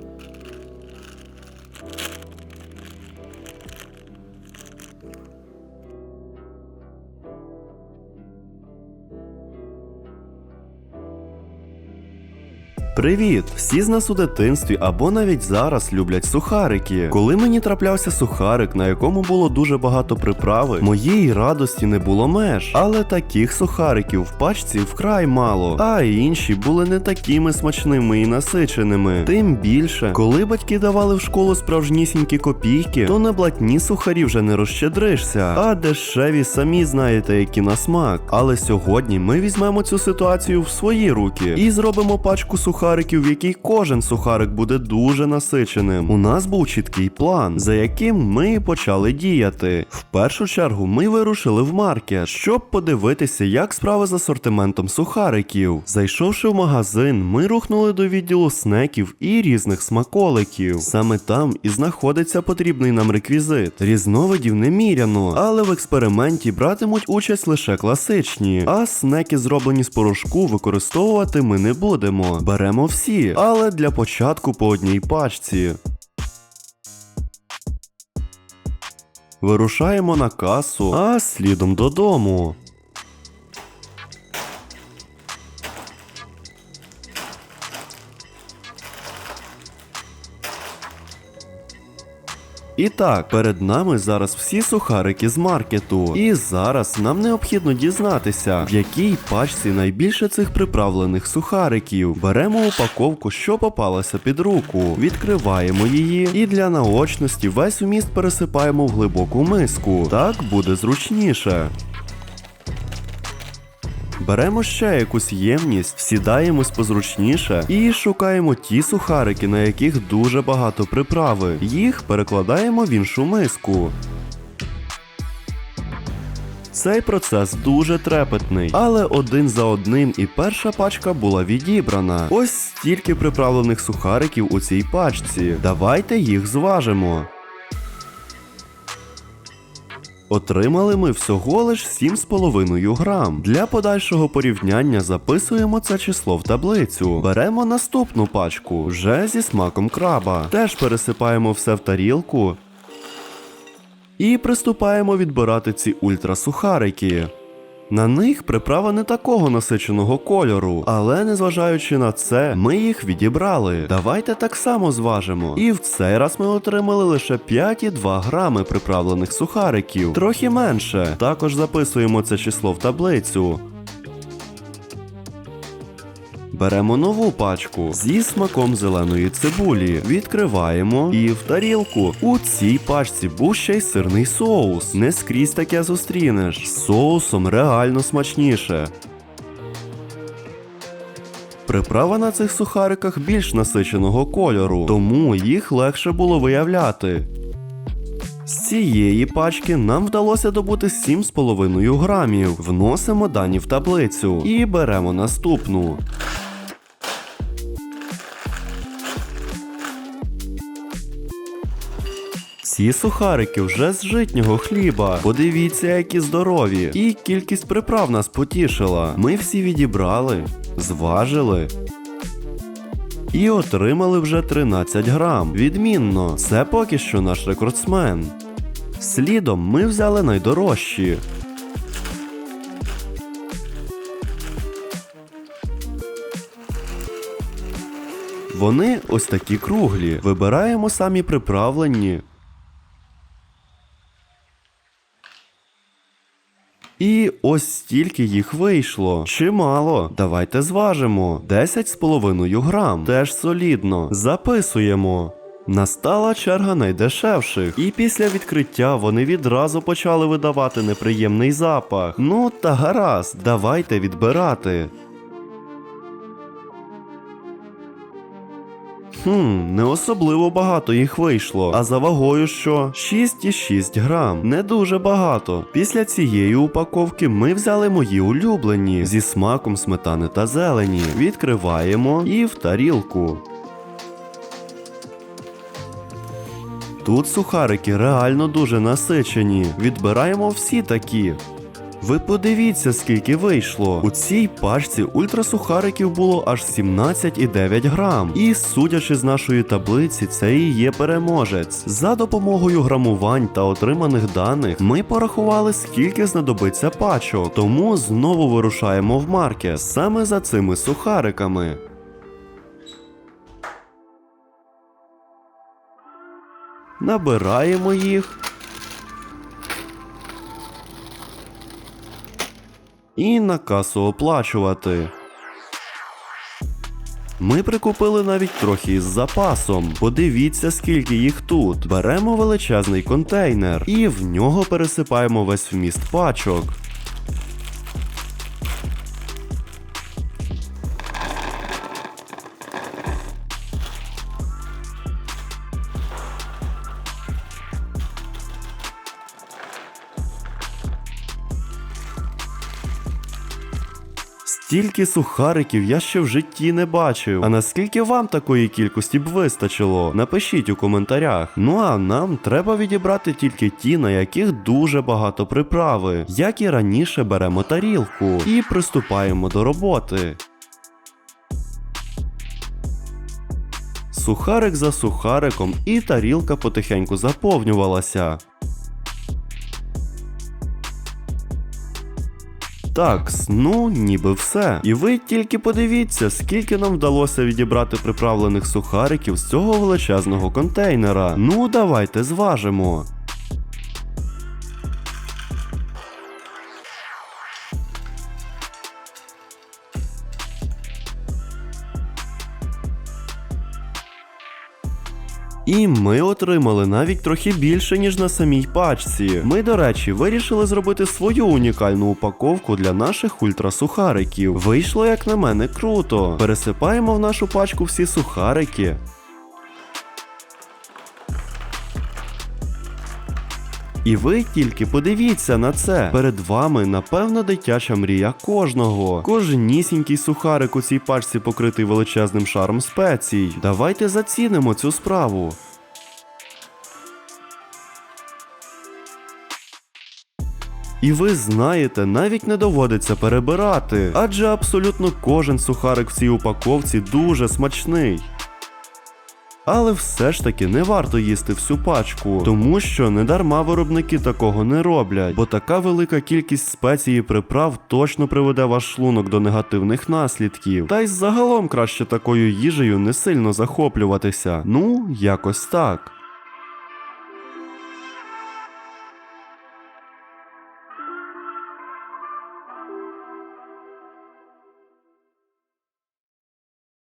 Thank you. Привіт! Всі з нас у дитинстві або навіть зараз люблять сухарики. Коли мені траплявся сухарик, на якому було дуже багато приправи, моєї радості не було меж. Але таких сухариків в пачці вкрай мало, а інші були не такими смачними і насиченими. Тим більше, коли батьки давали в школу справжнісінькі копійки, то на блатні сухарі вже не розщедришся, а дешеві самі знаєте, які на смак. Але сьогодні ми візьмемо цю ситуацію в свої руки і зробимо пачку сухариків, в якій кожен сухарик буде дуже насиченим. У нас був чіткий план, за яким ми почали діяти. В першу чергу ми вирушили в маркет, щоб подивитися, як справи з асортиментом сухариків. Зайшовши в магазин, ми рухнули до відділу снеків і різних смаколиків. Саме там і знаходиться потрібний нам реквізит. Різновидів неміряно, але в експерименті братимуть участь лише класичні, а снеки, зроблені з порошку, використовувати ми не будемо. Беремо всі, але для початку по одній пачці. Вирушаємо на касу, а слідом додому. І так, перед нами зараз всі сухарики з маркету. І зараз нам необхідно дізнатися, в якій пачці найбільше цих приправлених сухариків. Беремо упаковку, що попалася під руку, відкриваємо її і для наочності весь вміст пересипаємо в глибоку миску. Так буде зручніше. Беремо ще якусь ємність, сідаємось позручніше і шукаємо ті сухарики, на яких дуже багато приправи. Їх перекладаємо в іншу миску. Цей процес дуже трепетний, але один за одним і перша пачка була відібрана. Ось стільки приправлених сухариків у цій пачці. Давайте їх зважимо. Отримали ми всього лиш 7,5 грам. Для подальшого порівняння записуємо це число в таблицю. Беремо наступну пачку, вже зі смаком краба. Теж пересипаємо все в тарілку. І приступаємо відбирати ці ультрасухарики. На них приправа не такого насиченого кольору, але незважаючи на це, ми їх відібрали. Давайте так само зважимо. І в цей раз ми отримали лише 5,2 грами приправлених сухариків, трохи менше. Також записуємо це число в таблицю. Беремо нову пачку зі смаком зеленої цибулі, відкриваємо і в тарілку. У цій пачці був ще й сирний соус. Не скрізь таке зустрінеш. З соусом реально смачніше. Приправа на цих сухариках більш насиченого кольору, тому їх легше було виявляти. З цієї пачки нам вдалося добути 7,5 грамів. Вносимо дані в таблицю і беремо наступну. Ці сухарики вже з житнього хліба. Подивіться, які здорові. І кількість приправ нас потішила. Ми всі відібрали, зважили. І отримали вже 13 грам. Відмінно, це поки що наш рекордсмен. Слідом ми взяли найдорожчі. Вони ось такі круглі. Вибираємо самі приправлені. І ось стільки їх вийшло. Чимало. Давайте зважимо. 10,5 грам. Теж солідно. Записуємо. Настала черга найдешевших, і після відкриття вони відразу почали видавати неприємний запах. Ну та гаразд, давайте відбирати. Хм, не особливо багато їх вийшло. А за вагою що? 6,6 грам. Не дуже багато. Після цієї упаковки ми взяли мої улюблені зі смаком сметани та зелені. Відкриваємо і в тарілку. Тут сухарики реально дуже насичені. Відбираємо всі такі. Ви подивіться, скільки вийшло. У цій пачці ультрасухариків було аж 17,9 грам. І судячи з нашої таблиці, це і є переможець. За допомогою грамувань та отриманих даних ми порахували, скільки знадобиться пачок. Тому знову вирушаємо в маркет саме за цими сухариками. Набираємо їх. І на касу оплачувати. Ми прикупили навіть трохи із запасом. Подивіться, скільки їх тут. Беремо величезний контейнер і в нього пересипаємо весь вміст пачок. Стільки сухариків я ще в житті не бачив. А наскільки вам такої кількості б вистачило? Напишіть у коментарях. Ну а нам треба відібрати тільки ті, на яких дуже багато приправи. Як і раніше беремо тарілку і приступаємо до роботи. Сухарик за сухариком, і тарілка потихеньку заповнювалася. Так, ну ніби все. І ви тільки подивіться, скільки нам вдалося відібрати приправлених сухариків з цього величезного контейнера. Ну, давайте зважимо. І ми отримали навіть трохи більше, ніж на самій пачці. Ми, до речі, вирішили зробити свою унікальну упаковку для наших ультрасухариків. Вийшло, як на мене, круто. Пересипаємо в нашу пачку всі сухарики. І ви тільки подивіться на це. Перед вами, напевно, дитяча мрія кожного. Кожнісінький сухарик у цій пачці покритий величезним шаром спецій. Давайте зацінимо цю справу. І ви знаєте, навіть не доводиться перебирати, адже абсолютно кожен сухарик в цій упаковці дуже смачний. Але все ж таки не варто їсти всю пачку, тому що недарма виробники такого не роблять, бо така велика кількість спецій і приправ точно приведе ваш шлунок до негативних наслідків. Та й загалом краще такою їжею не сильно захоплюватися. Ну, якось так.